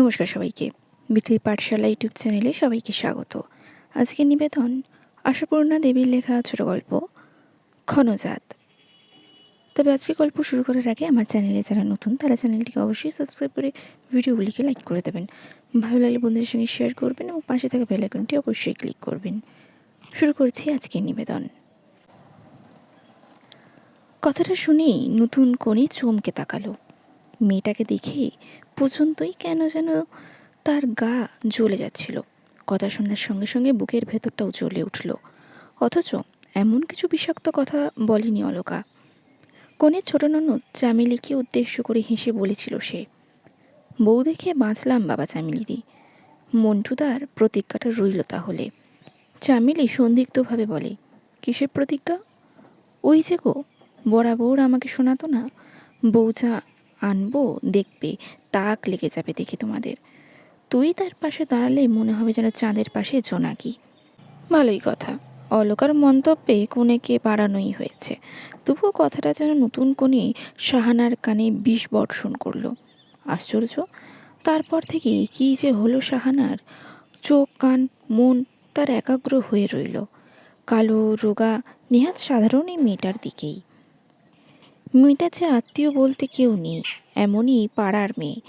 নমস্কার সবাইকে। বিকলি পাঠশালা ইউটিউব চ্যানেলে সবাইকে স্বাগত। আজকে নিবেদন আশাপূর্ণা দেবীর লেখা ছোট গল্প, ক্ষণজাত। তবে আজকে গল্প শুরু করার আগে আমার চ্যানেলে যারা নতুন, তারা চ্যানেলটিকে অবশ্যই সাবস্ক্রাইব করে ভিডিওগুলিকে লাইক করে দেবেন। ভালো লাগলে বন্ধুদের সঙ্গে শেয়ার করবেন এবং পাশে থাকা বেল আইকনটি অবশ্যই ক্লিক করবেন। শুরু করছি আজকের নিবেদন। কথাটা শুনেই নতুন কোণে চমকে তাকালো। মেয়েটাকে দেখে পর্যন্তই কেন যেন তার গা জ্বলে যাচ্ছিল। কথা শোনার সঙ্গে সঙ্গে বুকের ভেতরটাও জ্বলে উঠল। অথচ এমন কিছু বিষাক্ত কথা বলেনি অলকা। কোণের ছোট ননদ চামেলিকে উদ্দেশ্য করে হেসে বলেছিল সে, বউ দেখে বাঁচলাম বাবা চামেলিদি। মন্টুদার প্রতিজ্ঞাটা রইল তাহলে। চামেলি সন্দিগ্ধভাবে বলে, কিসের প্রতিজ্ঞা? ওই যে গো, বরাবর আমাকে শোনাতো না? বউ যা আনব, দেখবে, তাক লেগে যাবে দেখি তোমাদের। তুই তার পাশে দাঁড়ালে মনে হবে যেন চাঁদের পাশে জোনাকি। ভালোই কথা। অলকার মন্তব্যে কোনেকে বাড়ানোই হয়েছে। তবুও কথাটা যেন নতুন কোণে শাহানার কানে বিষ বর্ষণ করল। আশ্চর্য? তারপর থেকে কী যে হলো শাহানার? চোখ, কান, মন তার একাগ্র হয়ে রইল। কালো, রোগা, নেহাত সাধারণ এই মেয়েটার দিকেই। মেয়েটা যে আত্মীয় বলতে কেউ নেই, এমনই পাড়ার মেয়ে।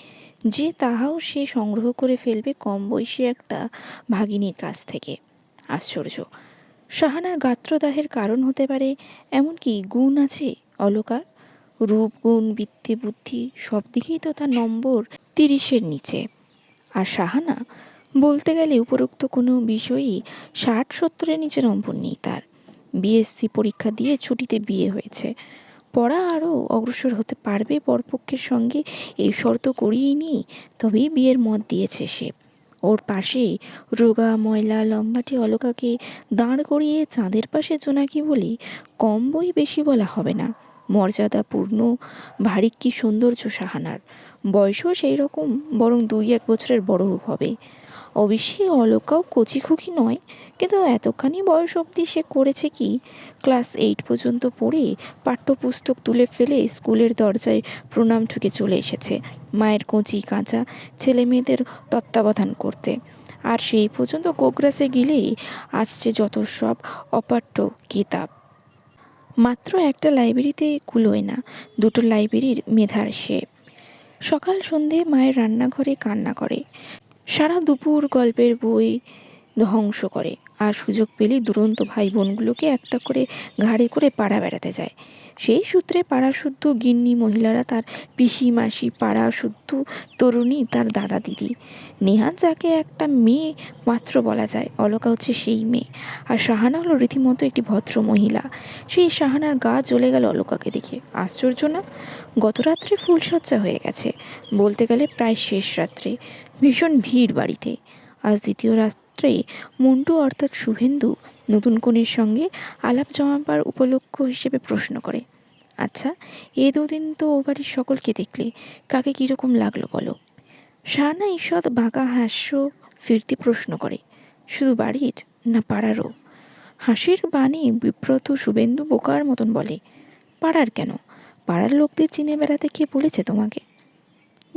যে তাহাও সে সংগ্রহ করে ফেলবে কম বয়সী একটা ভাগিনীর কাছ থেকে। আশ্চর্য। সাহানার গাত্রদাহের কারণ হতে পারে এমন কি গুণ আছে অলকার? রূপ, গুণ, বৃত্তি, বুদ্ধি সব দিকেই তো তার নম্বর তিরিশের নিচে। আর সাহানা বলতে গেলে উপরোক্ত কোনো বিষয়ই ষাট সত্তরের নিচে নম্বর নেই তার। বিএসসি পরীক্ষা দিয়ে ছুটিতে বিয়ে হয়েছে। পড়া আরও অগ্রসর হতে পারবে বরপক্ষের সঙ্গে। এই শর্ত করিয়েই নি তবেই বিয়ের মত দিয়েছে সে। ওর পাশে রোগা, ময়লা, লম্বাটি অলকাকে দাঁড় করিয়ে চাঁদের পাশে জোনাকি বলি কম বই বেশি বলা হবে না। মর্যাদাপূর্ণ, ভারী কি সৌন্দর্য সাহানার। বয়সও সেই রকম, বরং দুই এক বছরের বড় হবে। অবশ্যই অলকাও কচিখুকি নয়, কিন্তু এতখানি বয়স অবধি সে করেছে কি? ক্লাস এইট পর্যন্ত পড়ে পাঠ্যপুস্তক তুলে ফেলে স্কুলের দরজায় প্রণাম ঠুকে চলে এসেছে, মায়ের কচি কাঁচা ছেলে মেয়েদের তত্ত্বাবধান করতে। আর সেই পর্যন্ত কোগ্রাসে গেলেই আসছে যত সব অপাঠ্য কিতাব। মাত্র একটা লাইব্রেরিতে কুলোয় না, দুটো লাইব্রেরির মেধার সে। সকাল সন্ধে মায়ের রান্নাঘরে কান্না করে। সারা দুপুর গল্পের বই ধ্বংস করে। আর সুযোগ পেলেই দুরন্ত ভাই বোনগুলোকে একটা করে ঘাড়ে করে পাড়া বেড়াতে যায়। সেই সূত্রে পাড়া শুদ্ধ গিন্নি মহিলারা তার পিসি মাসি পাড়া শুদ্ধ তরুণী, তার দাদা দিদি। নেহাত যাকে একটা মেয়ে মাত্র বলা যায়, অলকা হচ্ছে সেই মেয়ে। আর শাহানা হলো রীতিমতো একটি ভদ্র মহিলা। সেই শাহানার গা জ্বলে গেল অলকাকে দেখে। আশ্চর্য না? গত রাত্রে ফুলসজ্জা হয়ে গেছে। বলতে গেলে প্রায় শেষ রাত্রে। ভীষণ ভিড় বাড়িতে। আজ দ্বিতীয় রাত্রে মন্টু অর্থাৎ শুভেন্দু নতুন কনের সঙ্গে আলাপ জমাবার উপলক্ষ হিসেবে প্রশ্ন করে আচ্ছা এ দুদিন তো ও বাড়ির সকলকে দেখলে, কাকে কীরকম লাগল বলো? শাহানা ঈষৎ বাঁকা হাস্য ফিরতি প্রশ্ন করে, শুধু বাড়ির না পাড়ারও? হাসির বাণী বিব্রত শুভেন্দু বোকার মতন বলে, পাড়ার কেন? পাড়ার লোকদের চিনে বেড়াতে কে বলেছে তোমাকে?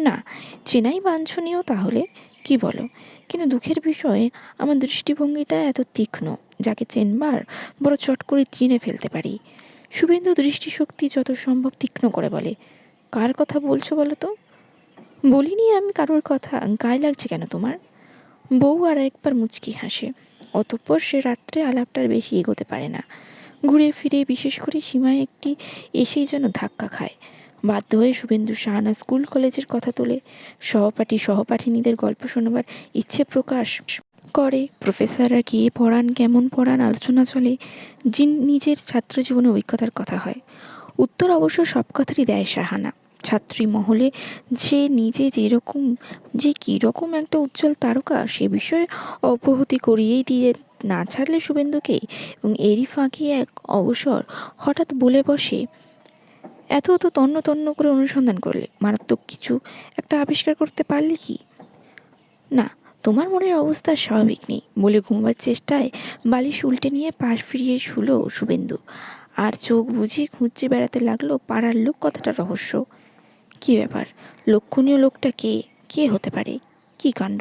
না, চেনাই বাঞ্ছনীয় তাহলে, কি বলো? কিন্তু দুঃখের বিষয়ে, আমার দৃষ্টিভঙ্গিটা এত তীক্ষ্ণ, যাকে চেনবার বড় চট করে চিনে ফেলতে পারি। শুভেন্দু দৃষ্টিশক্তি যত সম্ভব তীক্ষ্ণ করে বলে, কার কথা বলছো বলো তো? বলিনি আমি কারোর কথা, গায়ে লাগছে কেন তোমার? বউ আর একবার মুচকি হাসে, অতঃপর সে রাত্রে আলাপটার বেশি এগোতে পারে না। ঘুরে ফিরে বিশেষ করে সীমায় একটি এসেই যেন ধাক্কা খায়। বাধ্য হয়ে শুভেন্দু শাহানা স্কুল কলেজের কথা তোলে। সহপাঠী, সহপাঠিনীদের গল্প শোনাবার ইচ্ছে প্রকাশ করে। প্রফেসররা গিয়ে পড়ান কেমন পড়ান আলোচনা চলে। যিন নিজের ছাত্র জীবনে অভিজ্ঞতার কথা হয়। উত্তর অবশ্য সব কথারই দেয় সাহানা ছাত্রী মহলে যে নিজে যেরকম, যে কীরকম একটা উজ্জ্বল তারকা, সে বিষয়ে অব্যাহতি করিয়েই দিয়ে না ছাড়লে শুভেন্দুকে। এবং এরই ফাঁকে এক অবসর হঠাৎ বলে বসে এত তো তন্ন তন্ন করে অনুসন্ধান করলে। মারাত্মক কিছু একটা আবিষ্কার করতে পারলে কি? না, তোমার মনের অবস্থা স্বাভাবিক নেই বলে ঘুমবার চেষ্টায় বালিশ উল্টে নিয়ে পাশ ফিরিয়ে শুলো শুভেন্দু। আর চোখ বুঝিয়ে খুঁজছে বেড়াতে লাগল পাড়ার লোক কথাটা রহস্য। কী ব্যাপার? লক্ষণীয় লোকটা কে? কে হতে পারে? কী কাণ্ড?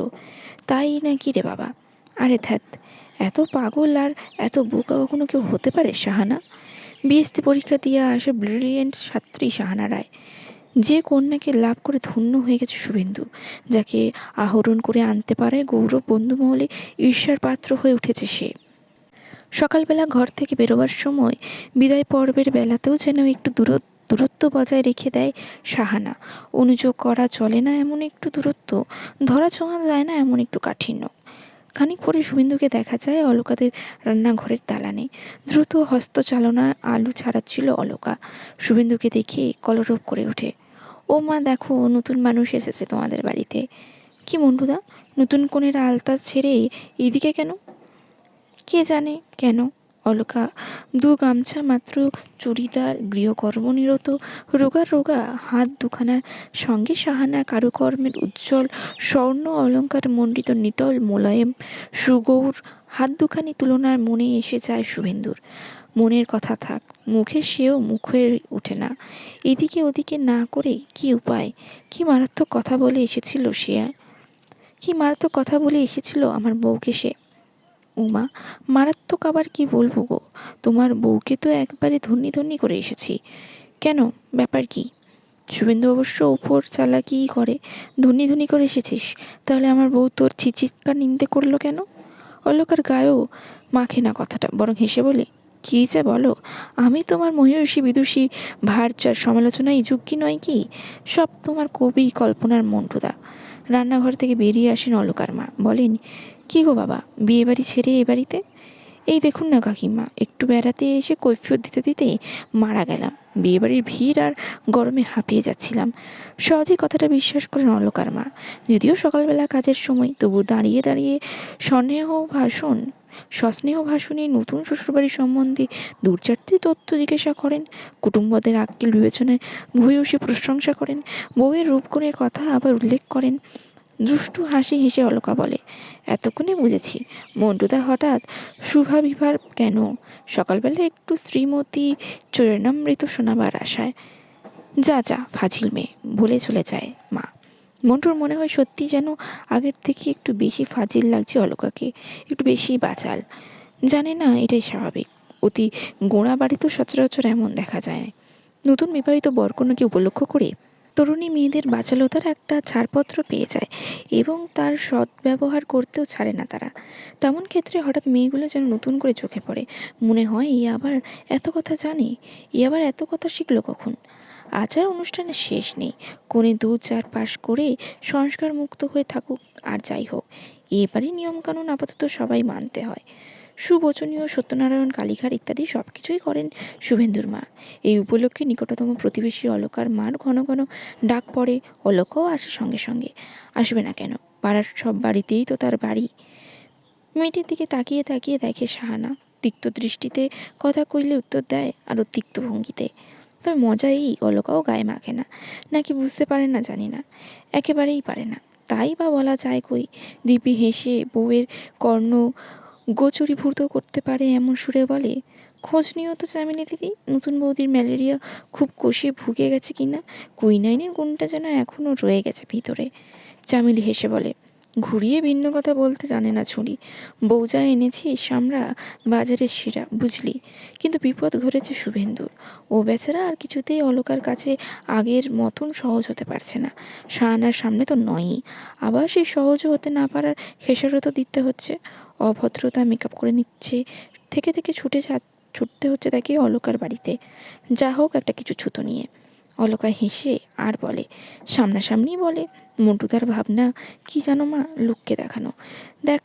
তাই না কি রে বাবা? আরে ধ্যাত, এত পাগল আর এত বোকা কখনো কেউ হতে পারে সাহানা বিএসসি পরীক্ষা দিয়ে আসে ব্রিলিয়েন্ট ছাত্রী সাহানা রায়। যে কন্যাকে লাভ করে ধন্য হয়ে গেছে শুভেন্দু, যাকে আহরণ করে আনতে পারে গৌরব বন্ধুমহলে ঈর্ষার পাত্র হয়ে উঠেছে সে। সকালবেলা ঘর থেকে বেরোবার সময় বিদায় পর্বের বেলাতেও যেন একটু দূর দূরত্ব বজায় রেখে দেয় সাহানা অনুযোগ করা চলে না এমন একটু দূরত্ব, ধরা ছোঁয়া যায় না এমন একটু কাঠিন্য। খানিক পরে শুভেন্দুকে দেখা যায়, অলকাদের রান্নাঘরের দালানে দ্রুত হস্ত হস্তচালনা আলু ছাড়াচ্ছিল অলকা। শুভেন্দুকে দেখে কলরব করে ওঠে, ও মা, দেখো, নতুন মানুষ এসেছে তোমাদের বাড়িতে। কি মন্টুদা, নতুন কোণের আলতা ছেড়ে এইদিকে কেন? কে জানে, কেন? অলকা। দু গামছা মাত্র চুড়িদার গৃহকর্মনিরত রোগা রোগা, হাত দুখানার সঙ্গে সাহানা কারুকর্মের উজ্জ্বল, স্বর্ণ অলঙ্কার মণ্ডিত নিটল মোলায়েম, সুগৌর, হাত দুখানি তুলনার মনে এসে যায় শুভেন্দুর। মনের কথা থাক, মুখে সেও মুখে ওঠে না। এদিকে ওদিকে না করে কি উপায়? কি মারাত্মক কথা বলে এসেছিল সে কি মারাত্মক কথা বলে এসেছিল আমার বউকে সে? উমা, মারাত্মক আবার কি বলব গো? তোমার বউকে তো একবারে ধন্যি ধন্যি করে এসেছি। কেন? ব্যাপার কি? শুভেন্দু অবশ্য উপর চালাকি করে ধনী ধন্যি করে এসেছিস। তাহলে আমার বউ তোর চিচিৎকার নিন্দে করল কেন? অলকার গায়েও মাখে না কথাটা, বরং হেসে বলে, কী যে বলো? আমি তোমার মহিষী, বিদুষী, ভারচার সমালোচনায় যুক্তি নয় কি? সব তোমার কবি কল্পনার মন্টুদা। রান্নাঘর থেকে বেরিয়ে আসেন অলকার মা। বলেন কী গো বাবা বিয়ে বাড়ি ছেড়ে এ বাড়িতে? এই দেখুন না কাকিমা, একটু বেড়াতে এসে কৈফিয়ত দিতে দিতেই মারা গেলাম। বিয়েবাড়ির ভিড় আর গরমে হাঁপিয়ে যাচ্ছিলাম। সহজেই কথাটা বিশ্বাস করেন অলকার মা। যদিও সকালবেলা কাজের সময়, তবু দাঁড়িয়ে দাঁড়িয়ে স্নেহ ভাষণ সস্নেহ ভাষণে নতুন শ্বশুরবাড়ি সম্বন্ধে দু চারটি তথ্য জিজ্ঞাসা করেন, কুটুম্বদের আক্কেল বিবেচনায় ভূয়সী প্রশংসা করেন, বউয়ের রূপগুণের কথা আবার উল্লেখ করেন দুষ্টু হাসি হেসে অলকা বলে, এতক্ষণে বুঝেছি। মন্টুদা হঠাৎ শুভাবিভার কেন? সকালবেলা একটু শ্রীমতী চরণামৃত শোনাবার আশায়। যা যা, ফাজিল মেয়ে বলে চলে যায় মা। মন্টুর মনে হয় সত্যি যেন আগের থেকে একটু বেশি ফাজিল লাগছে অলকাকে, একটু বেশি বাচাল। জানে না, এটাই স্বাভাবিক। অতি গোড়া বাড়িতেও সচরাচর এমন দেখা যায়। নতুন বিবাহিত বর কোনোকে উপলক্ষ করে? তরুণী মেয়েদের বাঁচালো বাচালতার একটা ছাড়পত্র পেয়ে যায় এবং তার সদ্ব্যবহার করতেও ছাড়ে না তারা। তেমন ক্ষেত্রে হঠাৎ মেয়েগুলো যেন নতুন করে চোখে পড়ে। মনে হয় এই আবার এত কথা জানে? এ আবার এত কথা শিখলো কখন? আচার অনুষ্ঠানের শেষ নেই। কোণে দু চার পাশ করে সংস্কার মুক্ত হয়ে থাকুক আর যাই হোক। এবারই নিয়মকানুন আপাতত সবাই মানতে হয়। সুবচনীয় সত্যনারায়ণ কালীঘাট ইত্যাদি সব কিছুই করেন শুভেন্দুর মা। এই উপলক্ষে নিকটতম প্রতিবেশী অলকার মার ঘন ঘন ডাক পড়ে, অলকাও আসে সঙ্গে সঙ্গে। আসবে না কেন? পাড়ার সব বাড়িতেই তো তার বাড়ি। মেয়েটির দিকে তাকিয়ে তাকিয়ে দেখে সাহানা তিক্ত দৃষ্টিতে কথা কইলে উত্তর দেয়, আরও তিক্ত ভঙ্গিতে তবে মজা এই, অলকাও গায়ে মাখে না। নাকি বুঝতে পারে না জানি না। একেবারেই পারে না। তাই বা বলা যায় কই? দিপি হেসে বউয়ের কর্ণ গোচরীভূত করতে পারে এমন সুরে বলে, খোঁজ নিও তো চামেলি দিদি নতুন বৌদির ম্যালেরিয়া খুব কষিয়ে ভুগে গেছে কি না কুইনাইনের গুণটা যেন এখনও রয়ে গেছে ভিতরে। চামেলি হেসে বলে, ঘুরিয়ে ভিন্ন কথা বলতে জানে না ছুরি। যা এনেছিস আমরা বাজারের শিরা, বুঝলি? কিন্তু বিপদ ঘটেছে শুভেন্দুর। ও বেচারা আর কিছুতেই অলকার কাছে আগের মতন সহজ হতে পারছে না। শাহানার সামনে তো নয়ই। আবার সেই সহজও হতে না পারার খেসারত দিতে হচ্ছে। অভদ্রতা মেকআপ করে নিচ্ছে। থেকে থেকে ছুটে ছুটতে হচ্ছে তাকে অলকার বাড়িতে। যা হোক একটা কিছু ছুতো নিয়ে। অলকা হেসে আর বলে, সামনাসামনি বলে, মন্টু তার ভাবনা, কি জানো মা, লোককে দেখানো। দেখ,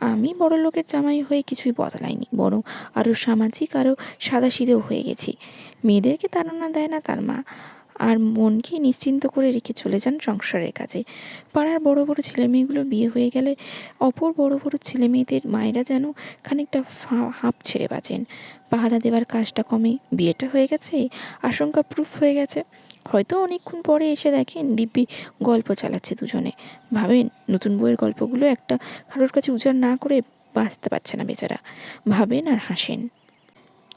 আমি বড় লোকের জামাই হয়ে কিছুই বদলাইনি, বরং আরও সামাজিক আরও সাদাসিধেও হয়ে গেছি। মেয়েদেরকে তাড়না দেয় না তার মা। আর মনকে নিশ্চিন্ত করে রেখে চলে যান সংসারের কাজে। পাড়ার বড় বড় ছেলে মেয়েগুলো বিয়ে হয়ে গেলে অপর বড় বড় ছেলে মেয়েদের মায়েরা যেন খানিকটা হাঁপ ছেড়ে বাঁচেন। পাহারা দেওয়ার কাজটা কমে, বিয়েটা হয়ে গেছে, আশঙ্কা প্রুফ হয়ে গেছে। হয়তো অনেকক্ষণ পরে এসে দেখেন দিব্যি গল্প চালাচ্ছে দুজনে। ভাবেন, নতুন বইয়ের গল্পগুলো একটা কারোর কাছে উজাড় না করে বাঁচতে পারছে না বেচারা। ভাবেন আর হাসেন।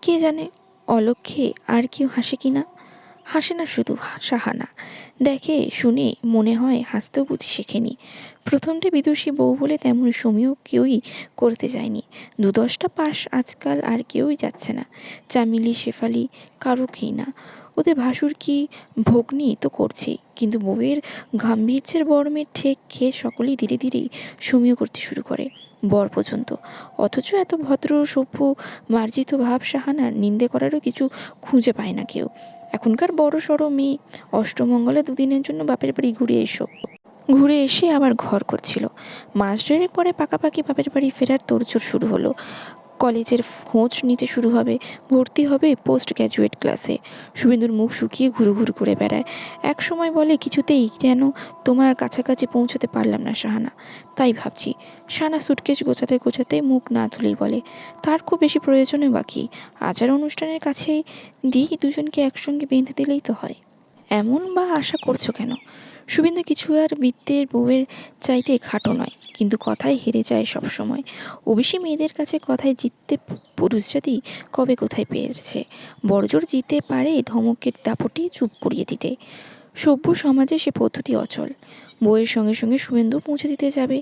কে জানে অলক্ষে আর কেউ হাসে কি না হাসে না শুধু সাহানা। দেখে, শুনে মনে হয় হাসতেও বুঝি শেখেনি। প্রথমটা বিদুষী বউ বলে তেমন সমীয় কেউই করতে যায়নি। দু দশটা পাশ আজকাল আর কেউই যাচ্ছে না। চামিলি, শেফালি কারও কি না। ওদের ভাসুর কি ভগ্নি তো করছেই। কিন্তু বউয়ের গাম্ভীর্যের বর্মের ঠেক খেয়ে সকলেই ধীরে ধীরে সমীয় করতে শুরু করে, বর পর্যন্ত। অথচ এত ভদ্র, সভ্য, মার্জিত ভাব সাহানার নিন্দে করারও কিছু খুঁজে পায় না কেউ। এখনকার বড় সড়ো মেয়ে, অষ্টমঙ্গলে দুদিনের জন্য বাপের বাড়ি ঘুরে এসো। ঘুরে এসে আবার ঘর করছিল। মাস দেড়েক পরে পাকাপাকি বাপের বাড়ি ফেরার তোড়জোড় শুরু হলো। কলেজের খোঁজ নিতে শুরু হবে, ভর্তি হবে পোস্ট গ্র্যাজুয়েট ক্লাসে। শুভেন্দুর মুখ শুকিয়ে ঘুরু ঘুরু করে বেড়ায়। এক সময় বলে, কিছুতেই যেন তোমার কাছাকাছি পৌঁছতে পারলাম না, শাহানা। তাই ভাবছি। শাহানা সুটকেস গোছাতে গোছাতে মুখ না তুলেই বলে, তার খুব বেশি প্রয়োজনে বাকি। আচার অনুষ্ঠানের কাছেই দিই, দুজনকে একসঙ্গে বেঁধে দিলেই তো হয়। এমন বা আশা করছ কেন? শুভেন্দু কিছু আর বৃত্তের বউয়ের চাইতে খাটো নয়, কিন্তু কথায় হেরে যায় সব সময় ওবিসি মেয়েদের কাছে কথায় জিততে পুরুষ জাতি কবে কোথায় পেয়েছে? বড়জোর জিতে পারে ধমকের দাপটি চুপ করিয়ে দিতে। সভ্য সমাজে সে পদ্ধতি অচল। বউয়ের সঙ্গে সঙ্গে শুভেন্দু পৌঁছে দিতে যাবে।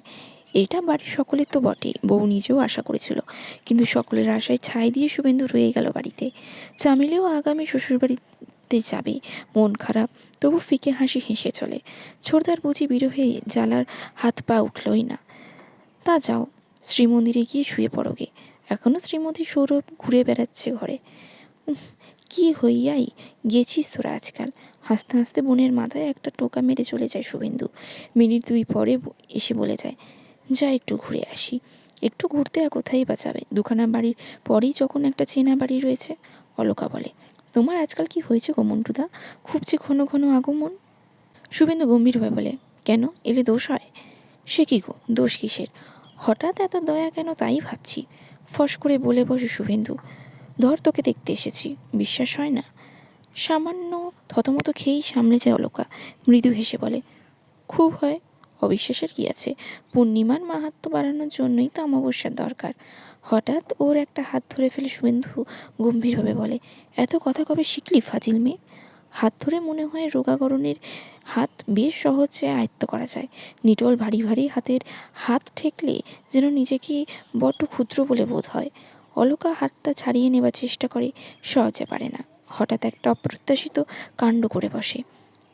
এটা বাড়ির সকলের তো বটে, বউ নিজেও আশা করেছিল। কিন্তু সকলের আশায় ছাই দিয়ে শুভেন্দু রয়ে গেল বাড়িতে। চামিলেও আগামী শ্বশুরবাড়িতে যাবে মন খারাপ। তবু ফিকে হাসি হেসে চলে। ছোটদার বুঝি বিরহে জ্বালার হাত পা উঠলই না। তা যাও, শ্রীমন্দিরে গিয়ে শুয়ে পড়োগে। এখনও শ্রীমতী সৌরভ ঘুরে বেড়াচ্ছে ঘরে। কি হইয়াই, গেছিস তোরা আজকাল। হাসতে হাসতে বোনের মাথায় একটা টোকা মেরে চলে যায় শুভেন্দু। মিনিট দুই পরে এসে বলে যায়, যা একটু ঘুরে আসি। একটু ঘুরতে আর কোথায় বা যাবে? দুখানা বাড়ির পরেই যখন একটা চেনা বাড়ি রয়েছে? অলকা বলে তোমার আজকাল কি হয়েছে গো মন্টুদা? খুব যে ঘন ঘন আগমন। শুভেন্দু গম্ভীরভাবে বলে, কেন? এলে দোষ হয়? সে কি গো? দোষ কিসের? হঠাৎ এত দয়া কেন তাই ভাবছি? ফস করে বলে বসে শুভেন্দু, ধর তোকে দেখতে এসেছি, বিশ্বাস হয় না? সামান্য থতমত খেয়েই সামলে যায় অলোকা, মৃদু হেসে বলে, খুব হয়, অবিশ্বাসের কি আছে? পূর্ণিমার মাহাত্ম বাড়ানোর জন্যই তো অমাবস্যার দরকার। হঠাৎ ওর একটা হাত ধরে ফেলে শুভেন্দু গম্ভীরভাবে বলে, এত কথা কবে শিখলি ফাজিল মেয়ে? হাত ধরে মনে হয় রোগাগরণের হাত বেশ সহজে আয়ত্ত করা যায়। নিটল ভারী ভারী হাতের হাত ঠেকলে যেন নিজেকে বড্ড ক্ষুদ্র বলে বোধ হয়। অলকা হাতটা ছাড়িয়ে নেবার চেষ্টা করে, সহজে পারে না। হঠাৎ একটা অপ্রত্যাশিত কাণ্ড করে বসে।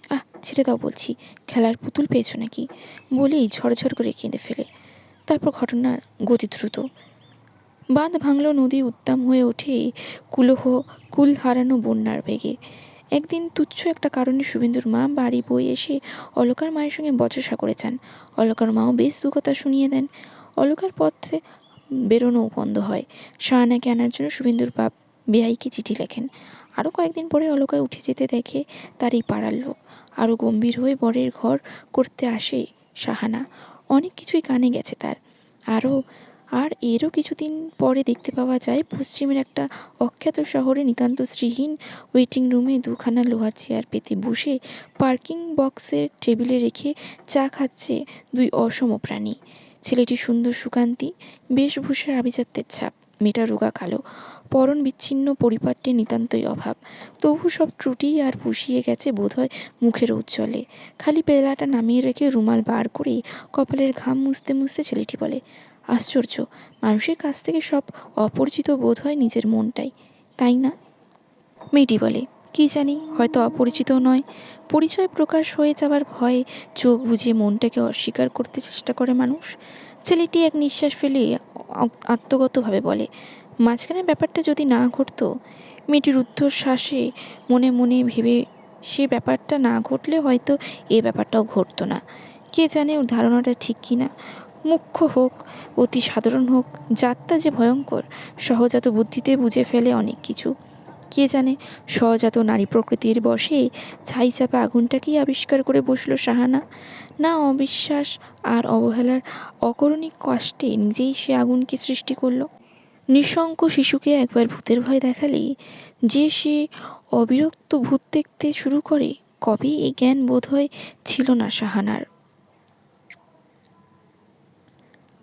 আহ, ছেড়ে দাও বলছি, খেলার পুতুল পেয়েছ নাকি? বলেই ঝরঝর করে কেঁদে ফেলে। তারপর ঘটনা গতি দ্রুত। বাঁধ ভাঙল, নদী উদ্দাম হয়ে ওঠে কুলহ, কুল হারানো বন্যার বেগে। একদিন তুচ্ছ একটা কারণে শুভেন্দুর মা বাড়ি বই এসে অলকার মায়ের সঙ্গে বচসা করে যান। অলকার মাও বেশ দু কথা শুনিয়ে দেন। অলকার পথে বেরোনোও বন্ধ হয়। শাহানাকে আনার জন্য শুভেন্দুর বাপ বেআইকে চিঠি লেখেন। আরও কয়েকদিন পরে অলকায় উঠে যেতে দেখে তার এই পাড়ার লোক। আরও গম্ভীর হয়ে বরের ঘর করতে আসে শাহানা। অনেক কিছুই কানে গেছে তার। আরও আর এরও কিছুদিন পরে দেখতে পাওয়া যায়, পশ্চিমের একটা অখ্যাত শহরে নিতান্ত শ্রীহীন ওয়েটিং রুমে দুখানা লোহার চেয়ার পেতে বসে পার্কিং বক্সের টেবিলে রেখে চা খাচ্ছে দুই অসম প্রাণী। ছেলেটি সুন্দর সুকান্তি, বেশভূষার আভিজাত্যের ছাপ, মেয়েটা রোগা কালো, পরন বিচ্ছিন্ন পরিপাট্যে নিতান্তই অভাব। তবু সব ত্রুটি আর পুষিয়ে গেছে বোধহয় মুখের উজ্জ্বলে। খালি পেলাটা নামিয়ে রেখে রুমাল বার করে কপালের ঘাম মুছতে মুছতে ছেলেটি বলে আশ্চর্য, মানুষের কাছ থেকে সব অপরিচিত বোধ হয় নিজের মনটাই, তাই না? মেয়েটি বলে, কি জানি, হয়তো অপরিচিত নয়। পরিচয় প্রকাশ হয়ে যাওয়ার ভয়ে চোখ বুঝিয়ে মনটাকে অস্বীকার করতে চেষ্টা করে মানুষ। ছেলেটি এক নিঃশ্বাস ফেলে আত্মগতভাবে বলে, মাঝখানে ব্যাপারটা যদি না ঘটতো, মেয়েটির ঊর্ধ্বশ্বাসে মনে মনে ভেবে সে ব্যাপারটা না ঘটলে হয়তো এ ব্যাপারটাও ঘটতো না। কে জানে ওর ধারণাটা ঠিক কি না মুখ্য হোক, অতি সাধারণ হোক, যাত্রা যে ভয়ঙ্কর, সহজাত বুদ্ধিতে বুঝে ফেলে অনেক কিছু। কে জানে, সহজাত নারী প্রকৃতির বশে ছাই চাপা আগুনটাকেই আবিষ্কার করে বসল সাহানা। না অবিশ্বাস আর অবহেলার অকরণিক কষ্টে নিজেই সে আগুনকে সৃষ্টি করল। নিঃশঙ্ক শিশুকে একবার ভূতের ভয় দেখালেই যে সে অবিরক্ত ভূত দেখতে শুরু করে, কবে এই জ্ঞান বোধ হয় ছিল না সাহানার।